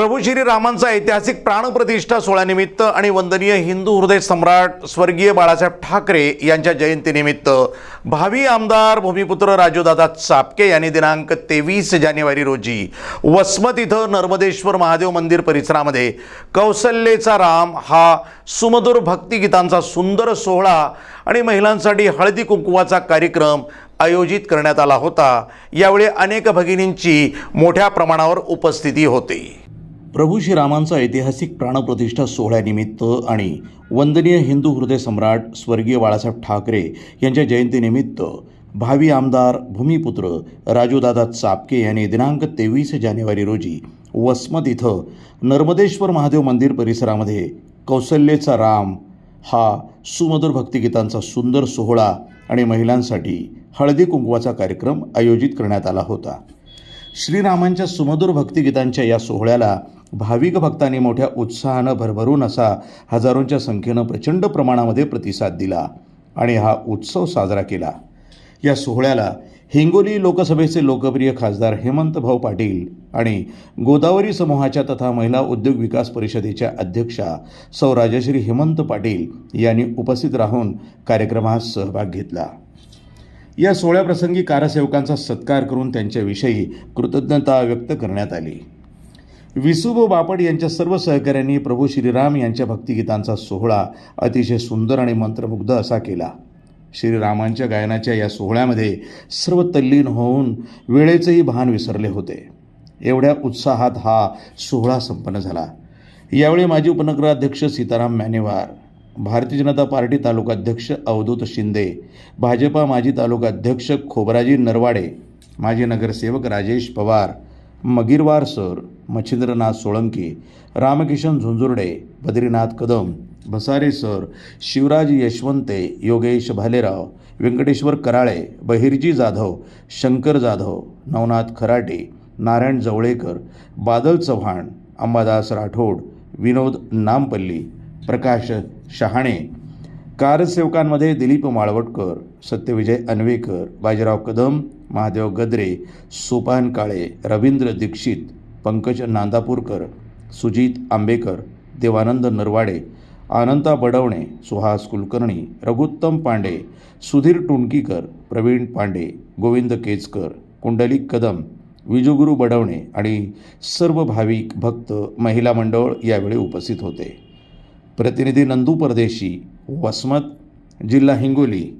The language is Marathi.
प्रभू श्रीरामांचा ऐतिहासिक प्राणप्रतिष्ठा सोहळ्यानिमित्त आणि वंदनीय हिंदू हृदय सम्राट स्वर्गीय बाळासाहेब ठाकरे यांच्या जयंतीनिमित्त भावी आमदार भूमिपुत्र राजूदादा चापके यांनी दिनांक तेवीस जानेवारी रोजी वसमत इथं नर्मदेश्वर महादेव मंदिर परिसरामध्ये कौसल्येचा राम हा सुमधुर भक्तिगीतांचा सुंदर सोहळा आणि महिलांसाठी हळदी कुंकुवाचा कार्यक्रम आयोजित करण्यात आला होता. यावेळी अनेक भगिनींची मोठ्या प्रमाणावर उपस्थिती होती. प्रभू श्रीरामांचा ऐतिहासिक प्राणप्रतिष्ठा सोहळ्यानिमित्त आणि वंदनीय हिंदू हृदय सम्राट स्वर्गीय बाळासाहेब ठाकरे यांच्या जयंतीनिमित्त भावी आमदार भूमिपुत्र राजूदादा चापके यांनी दिनांक तेवीस जानेवारी रोजी वसमत इथं नर्मदेश्वर महादेव मंदिर परिसरामध्ये कौशल्येचा राम हा सुमधुर भक्तिगीतांचा सुंदर सोहळा आणि महिलांसाठी हळदी कुंकवाचा कार्यक्रम आयोजित करण्यात आला होता. श्रीरामांच्या सुमधुर भक्तिगीतांच्या या सोहळ्याला भाविक भक्तांनी मोठ्या उत्साहानं भरभरून असा हजारोंच्या संख्येनं प्रचंड प्रमाणामध्ये प्रतिसाद दिला आणि हा उत्सव साजरा केला. या सोहळ्याला हिंगोली लोकसभेचे लोकप्रिय खासदार हेमंतभाऊ पाटील आणि गोदावरी समूहाच्या तथा महिला उद्योग विकास परिषदेच्या अध्यक्षा सौ राजश्री हेमंत पाटील यांनी उपस्थित राहून कार्यक्रमात सहभाग घेतला. या सोहळ्याप्रसंगी कारसेवकांचा सत्कार करून त्यांच्याविषयी कृतज्ञता व्यक्त करण्यात आली. विसुबो बापट यांच्या सर्व सहकाऱ्यांनी प्रभू श्रीराम यांच्या भक्तिगीतांचा सोहळा अतिशय सुंदर आणि मंत्रमुग्ध असा केला. श्रीरामांच्या गायनाच्या या सोहळ्यामध्ये सर्व तल्लीन होऊन वेळेचेही भान विसरले होते. एवढ्या उत्साहात हा सोहळा संपन्न झाला. यावेळी माजी उपनगराध्यक्ष सीताराम मॅनेवार भारतीय जनता पार्टी तालुकाध्यक्ष अवधूत शिंदे भाजपा माजी तालुकाध्यक्ष खोबराजी नरवाडे माजी नगरसेवक राजेश पवार मगिरवार सर मच्छिंद्रनाथ सोळंकी रामकिशन झुंझुर्डे बद्रीनाथ कदम भसारे सर शिवराज यशवंते योगेश भालेराव व्यंकटेश्वर कराळे बहिर्जी जाधव शंकर जाधव नवनाथ खराटे नारायण जवळेकर बादल चव्हाण अंबादास राठोड विनोद नामपल्ली प्रकाश शहाणे कारसेवकांमध्ये दिलीप माळवटकर सत्यविजय अन्वेकर बाजीराव कदम महादेव गद्रे सोपान काळे रवींद्र दीक्षित पंकज नांदापूरकर सुजित आंबेकर देवानंद नरवाडे आनंदा बडवणे सुहास कुलकर्णी रघुत्तम पांडे सुधीर टुणकीकर प्रवीण पांडे गोविंद केचकर कुंडलिक कदम विजुगुरू बडवणे आणि सर्व भाविक भक्त महिला मंडळ यावेळी उपस्थित होते. प्रतिनिधी नंदू परदेशी वसमत जिल्हा Hingoli